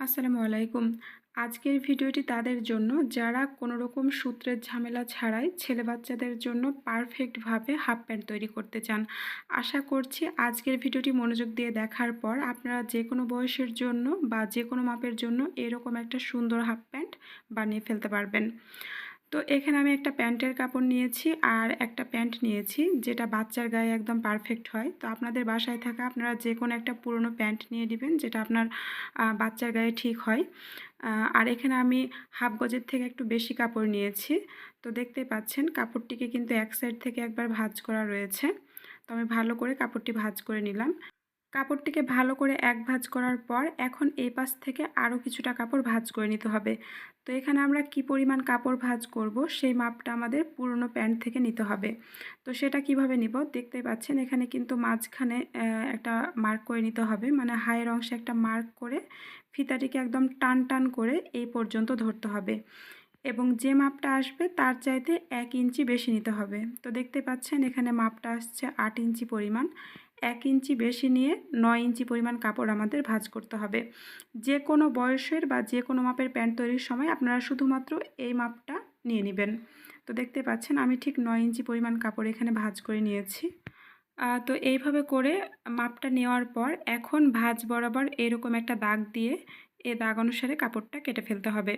আসসালামু আলাইকুম। আজকের ভিডিওটি তাদের জন্য, যারা কোনো রকম সূত্রের ঝামেলা ছাড়াই ছেলে বাচ্চাদের জন্য পারফেক্টভাবে হাফ প্যান্ট তৈরি করতে চান, আশা করছি আজকের ভিডিওটি মনোযোগ দিয়ে দেখার পর আপনারা যে কোনো বয়সের জন্য বা যে কোনো মাপের জন্য এরকম একটা সুন্দর হাফ প্যান্ট বানিয়ে ফেলতে পারবেন। তো এখানে আমি একটা প্যান্টের কাপড় নিয়েছি আর একটা প্যান্ট নিয়েছি, যেটা বাচ্চার গায়ে একদম পারফেক্ট হয়। তো আপনাদের বাসায় থাকা আপনারা যে কোনো একটা পুরনো প্যান্ট নিয়ে নেবেন, যেটা আপনার বাচ্চার গায়ে ঠিক হয়। আর এখানে আমি হাফ গজের থেকে একটু বেশি কাপড় নিয়েছি। তো দেখতেই পাচ্ছেন, কাপড়টিকে কিন্তু এক সাইড থেকে একবার ভাঁজ করা রয়েছে। তো আমি ভালো করে কাপড়টি ভাঁজ করে নিলাম। কাপড়টিকে ভালো করে এক ভাঁজ করার পর এখন এই পাশ থেকে আরও কিছুটা কাপড় ভাঁজ করে নিতে হবে। তো এখানে আমরা কি পরিমাণ কাপড় ভাঁজ করব সেই মাপটা আমাদের পুরনো প্যান্ট থেকে নিতে হবে। তো সেটা কীভাবে নিব দেখতেই পাচ্ছেন এখানে কিন্তু মাঝখানে একটা মার্ক করে নিতে হবে। মানে হায়ের অংশে একটা মার্ক করে ফিতাটিকে একদম টান টান করে এই পর্যন্ত ধরতে হবে। এবং যে মাপটা আসবে তার চাইতে এক ইঞ্চি বেশি নিতে হবে। তো দেখতে পাচ্ছেন এখানে মাপটা আসছে আট ইঞ্চি পরিমাণ। এক ইঞ্চি বেশি নিয়ে নয় ইঞ্চি পরিমাণ কাপড় আমাদের ভাঁজ করতে হবে। যে কোনো বয়সের বা যে কোনো মাপের প্যান্ট তৈরির সময় আপনারা শুধুমাত্র এই মাপটা নিয়ে নেবেন। তো দেখতে পাচ্ছেন আমি ঠিক নয় ইঞ্চি পরিমাণ কাপড় এখানে ভাঁজ করে নিয়েছি। তো এইভাবে করে মাপটা নেওয়ার পর এখন ভাঁজ বরাবর এরকম একটা দাগ দিয়ে এ দাগ অনুসারে কাপড়টা কেটে ফেলতে হবে।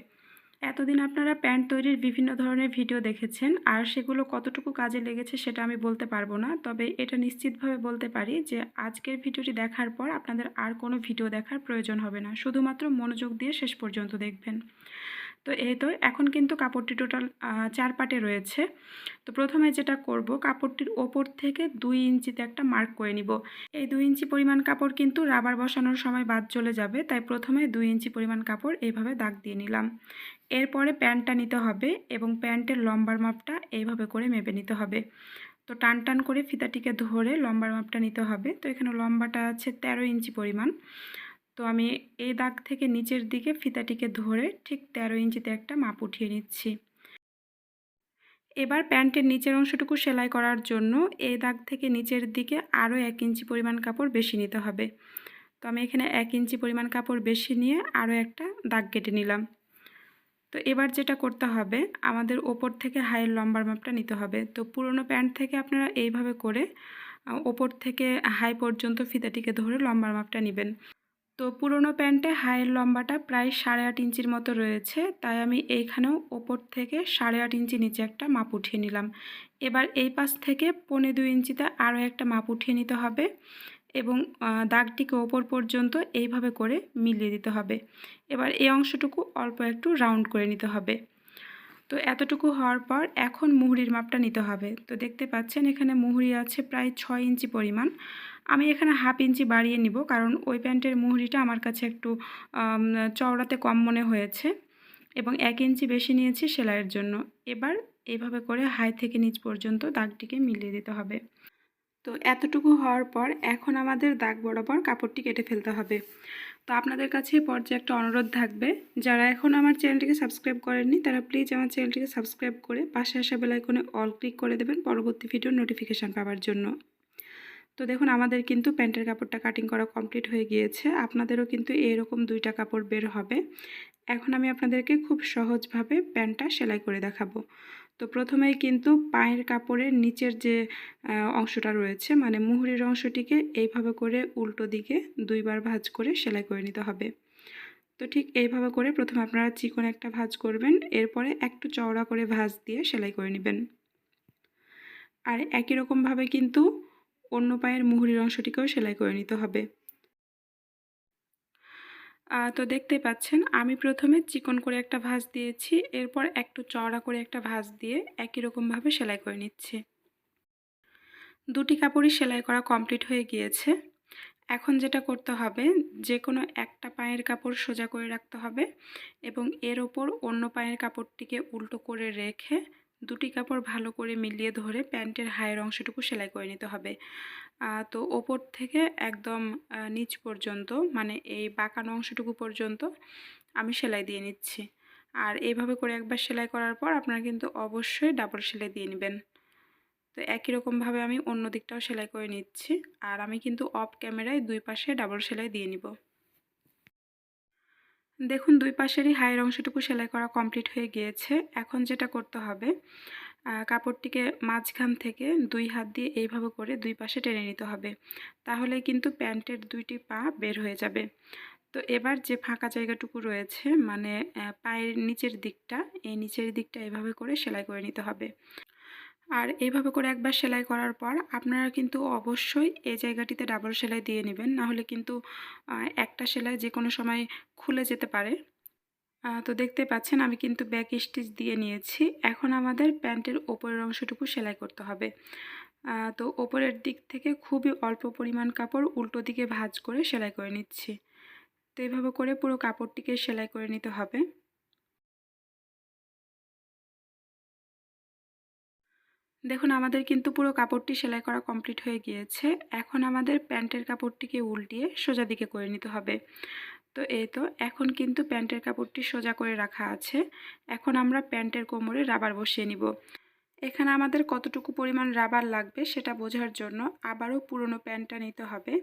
এতদিন আপনারা প্যান্ট তৈরির বিভিন্ন ধরনের ভিডিও দেখেছেন, আর সেগুলো কতটুকু কাজে লেগেছে সেটা আমি বলতে পারব না। তবে এটা নিশ্চিতভাবে বলতে পারি যে, আজকের ভিডিওটি দেখার পর আপনাদের আর কোনো ভিডিও দেখার প্রয়োজন হবে না। শুধুমাত্র মনোযোগ দিয়ে শেষ পর্যন্ত দেখবেন। তো এই তো এখন কিন্তু কাপড়টি টোটাল চার পাটে রয়েছে। তো প্রথমে যেটা করব, কাপড়টির ওপর থেকে দুই ইঞ্চিতে একটা মার্ক করে নিব। এই দুই ইঞ্চি পরিমাণ কাপড় কিন্তু রাবার বসানোর সময় বাদ চলে যাবে, তাই প্রথমে দুই ইঞ্চি পরিমাণ কাপড় এইভাবে দাগ দিয়ে নিলাম। এরপরে প্যান্টটা নিতে হবে এবং প্যান্টের লম্বার মাপটা এইভাবে করে মেপে নিতে হবে। তো টান টান করে ফিতাটিকে ধরে লম্বার মাপটা নিতে হবে। তো এখানে লম্বাটা আছে তেরো ইঞ্চি পরিমাণ। তো আমি এই দাগ থেকে নিচের দিকে ফিতাটিকে ধরে ঠিক তেরো ইঞ্চিতে একটা মাপ উঠিয়ে নিচ্ছি। এবার প্যান্টের নিচের অংশটুকু সেলাই করার জন্য এই দাগ থেকে নিচের দিকে আরও এক ইঞ্চি পরিমাণ কাপড় বেশি নিতে হবে। তো আমি এখানে এক ইঞ্চি পরিমাণ কাপড় বেশি নিয়ে আরও একটা দাগ কেটে নিলাম। তো এবার যেটা করতে হবে, আমাদের ওপর থেকে হাইয়ের লম্বার মাপটা নিতে হবে। তো পুরনো প্যান্ট থেকে আপনারা এইভাবে করে ওপর থেকে হাই পর্যন্ত ফিতাটিকে ধরে লম্বার মাপটা নেবেন। তো পুরনো প্যান্টে হায়ের লম্বাটা প্রায় সাড়ে আট ইঞ্চির মতো রয়েছে, তাই আমি এইখানেও ওপর থেকে সাড়ে আট ইঞ্চি নিচে একটা মাপ উঠিয়ে নিলাম। এবার এই পাশ থেকে পৌনে দুই ইঞ্চিতে আরও একটা মাপ উঠিয়ে নিতে হবে এবং দাগটিকে ওপর পর্যন্ত এইভাবে করে মিলিয়ে দিতে হবে। এবার এই অংশটুকু অল্প একটু রাউন্ড করে নিতে হবে। তো এতটুকু হওয়ার পর এখন মুহুরির মাপটা নিতে হবে। তো দেখতে পাচ্ছেন এখানে মুহুরি আছে প্রায় ছয় ইঞ্চি পরিমাণ। আমি এখানে হাফ ইঞ্চি বাড়িয়ে নিব, কারণ ওই প্যান্টের মুহুরিটা আমার কাছে একটু চওড়াতে কম মনে হয়েছে এবং এক ইঞ্চি বেশি নিয়েছি সেলাইয়ের জন্য। এবার এইভাবে করে হাই থেকে নিচ পর্যন্ত দাগটিকে মিলিয়ে দিতে হবে। তো এতটুকু হওয়ার পর এখন আমাদের দাগ বরাবর কাপড়টি কেটে ফেলতে হবে। তো আপনাদের কাছে পর্যায়ে একটা অনুরোধ থাকবে, যারা এখন আমার চ্যানেলটিকে সাবস্ক্রাইব করেননি, তারা প্লিজ আমার চ্যানেলটিকে সাবস্ক্রাইব করে পাশে আসা বেলাইকনে অল ক্লিক করে দেবেন পরবর্তী ভিডিওর নোটিফিকেশান পাওয়ার জন্য। তো দেখুন, আমাদের কিন্তু প্যান্টের কাপড়টা কাটিং করা কমপ্লিট হয়ে গিয়েছে। আপনাদেরও কিন্তু এরকম দুইটা কাপড় বের হবে। এখন আমি আপনাদেরকে খুব সহজভাবে প্যান্টটা সেলাই করে দেখাবো। তো প্রথমেই কিন্তু পায়ের কাপড়ের নিচের যে অংশটা রয়েছে মানে মুহুরির অংশটিকে এইভাবে করে উল্টো দিকে দুইবার ভাঁজ করে সেলাই করে নিতে হবে। তো ঠিক এইভাবে করে প্রথমে আপনারা চিকন একটা ভাজ করবেন, এরপরে একটু চওড়া করে ভাঁজ দিয়ে সেলাই করে নেবেন। আর একই রকমভাবে কিন্তু অন্য পায়ের মুহুরির অংশটিকেও সেলাই করে নিতে হবে। তো দেখতে পাচ্ছেন, আমি প্রথমে চিকন করে একটা ভাঁজ দিয়েছি, এরপর একটু চওড়া করে একটা ভাঁজ দিয়ে একই রকমভাবে সেলাই করে নিচ্ছি। দুটি কাপড়ই সেলাই করা কমপ্লিট হয়ে গিয়েছে। এখন যেটা করতে হবে যে কোনো একটা পায়ের কাপড় সোজা করে রাখতে হবে এবং এর ওপর অন্য পায়ের কাপড়টিকে উল্টো করে রেখে দুটি কাপড় ভালো করে মিলিয়ে ধরে প্যান্টের হায়ের অংশটুকু সেলাই করে নিতে হবে। তো ওপর থেকে একদম নিচ পর্যন্ত মানে এই বাঁকানো অংশটুকু পর্যন্ত আমি সেলাই দিয়ে নিচ্ছি। আর এইভাবে করে একবার সেলাই করার পর আপনারা কিন্তু অবশ্যই ডাবল সেলাই দিয়ে নেবেন। তো একই রকমভাবে আমি অন্য দিকটাও সেলাই করে নিচ্ছি। আর আমি কিন্তু অফ ক্যামেরায় দুই পাশে ডাবল সেলাই দিয়ে নিব। দেখুন, দুই পাশেরই হাইয়ের অংশটুকু সেলাই করা কমপ্লিট হয়ে গিয়েছে। এখন যেটা করতে হবে কাপড়টিকে মাঝখান থেকে দুই হাত দিয়ে এইভাবে করে দুই পাশে টেনে নিতে হবে। তাহলে কিন্তু প্যান্টের দুইটি পা বের হয়ে যাবে। তো এবার যে ফাঁকা জায়গাটুকু রয়েছে মানে পায়ের নিচের দিকটা, এই নিচের দিকটা এভাবে করে সেলাই করে নিতে হবে। আর এইভাবে করে একবার সেলাই করার পর আপনারা কিন্তু অবশ্যই এই জায়গাটিতে ডাবল সেলাই দিয়ে নেবেন। নাহলে কিন্তু একটা সেলাই যে কোনো সময় খুলে যেতে পারে। তো দেখতে পাচ্ছেন আমি কিন্তু ব্যাক স্টিচ দিয়ে নিয়েছি। এখন আমাদের প্যান্টের ওপরের অংশটুকু সেলাই করতে হবে। তো ওপরের দিক থেকে খুবই অল্প পরিমাণ কাপড় উল্টো দিকে ভাঁজ করে সেলাই করে নিচ্ছি। তো এইভাবে করে পুরো কাপড়টিকে সেলাই করে নিতে হবে। দেখুন, আমাদের কিন্তু পুরো কাপড়টি সেলাই করা কমপ্লিট হয়ে গিয়েছে। এখন আমাদের প্যান্টের কাপড়টিকে উল্টিয়ে সোজা দিকে করে নিতে হবে। তো এই তো, এখন কিন্তু প্যান্টের কাপড়টি সোজা করে রাখা আছে। এখন আমরা প্যান্টের কোমরে রাবার বসিয়ে নিব। এখানে আমাদের কতটুকু পরিমাণ রাবার লাগবে সেটা বোঝার জন্য আবারও পুরনো প্যান্টটা নিতে হবে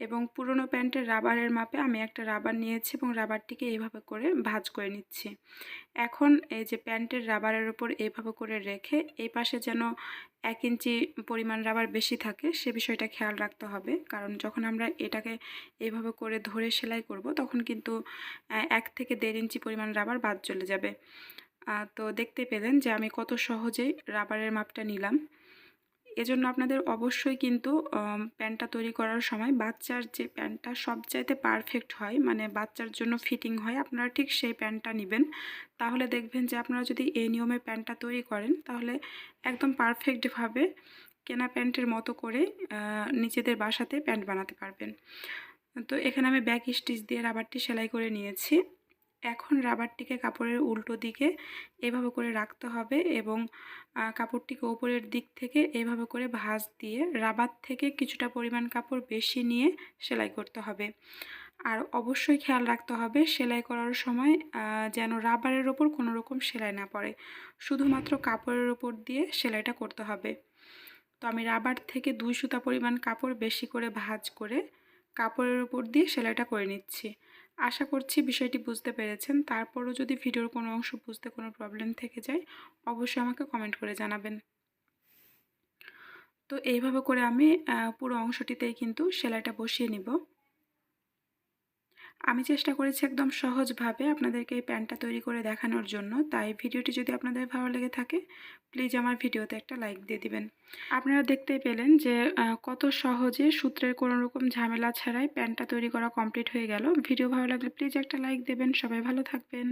এবং পুরনো প্যান্টের রাবারের মাপে আমি একটা রাবার নিয়েছি এবং রাবারটিকে এইভাবে করে ভাঁজ করে নিচ্ছি। এখন এই যে প্যান্টের রাবারের ওপর এইভাবে করে রেখে এই পাশে যেন এক ইঞ্চি পরিমাণ রাবার বেশি থাকে সে বিষয়টা খেয়াল রাখতে হবে। কারণ যখন আমরা এটাকে এইভাবে করে ধরে সেলাই করব তখন কিন্তু এক থেকে দেড় ইঞ্চি পরিমাণ রাবার বাদ চলে যাবে। তো দেখতে পেলেন যে আমি কত সহজেই রাবারের মাপটা নিলাম। এজন্য আপনাদের অবশ্যই কিন্তু প্যান্টটা তৈরি করার সময় বাচ্চার যে প্যান্টটা সবচাইতে পারফেক্ট হয় মানে বাচ্চার জন্য ফিটিং হয়, আপনারা ঠিক সেই প্যান্টটা নেবেন। তাহলে দেখবেন যে আপনারা যদি এই নিয়মে প্যান্টটা তৈরি করেন, তাহলে একদম পারফেক্টভাবে কেনা প্যান্টের মতো করে নিজেদের বাসাতে প্যান্ট বানাতে পারবেন। তো এখানে আমি ব্যাক স্টিচ দিয়ে রাবারটি সেলাই করে নিয়েছি। এখন রাবারটিকে কাপড়ের উল্টো দিকে এভাবে করে রাখতে হবে এবং কাপড়টিকে ওপরের দিক থেকে এভাবে করে ভাঁজ দিয়ে রাবার থেকে কিছুটা পরিমাণ কাপড় বেশি নিয়ে সেলাই করতে হবে। আর অবশ্যই খেয়াল রাখতে হবে সেলাই করার সময় যেন রাবারের ওপর কোনো রকম সেলাই না পড়ে। শুধুমাত্র কাপড়ের ওপর দিয়ে সেলাইটা করতে হবে। তো আমি রাবার থেকে দুই সুতা পরিমাণ কাপড় বেশি করে ভাঁজ করে কাপড়ের ওপর দিয়ে সেলাইটা করে নিচ্ছি। আশা করছি বিষয়টি বুঝতে পেরেছেন। তারপরও যদি ভিডিওর কোনো অংশ বুঝতে কোনো প্রবলেম থেকে যায়, অবশ্যই আমাকে কমেন্ট করে জানাবেন। তো এইভাবে করে আমি পুরো অংশটিতেই কিন্তু সেলাইটা বসিয়ে নিব। আমি চেষ্টা করেছি একদম সহজভাবে আপনাদেরকে এই প্যান্টটা তৈরি করে দেখানোর জন্য। তাই ভিডিওটি যদি আপনাদের ভালো লেগে থাকে, প্লিজ আমার ভিডিওতে একটা লাইক দিয়ে দিবেন। আপনারা দেখতেই পেলেন যে কত সহজে সূত্রের কোনো রকম ঝামেলা ছাড়াই প্যান্টটা তৈরি করা কমপ্লিট হয়ে গেল। ভিডিও ভালো লাগলে প্লিজ একটা লাইক দেবেন। সবাই ভালো থাকবেন।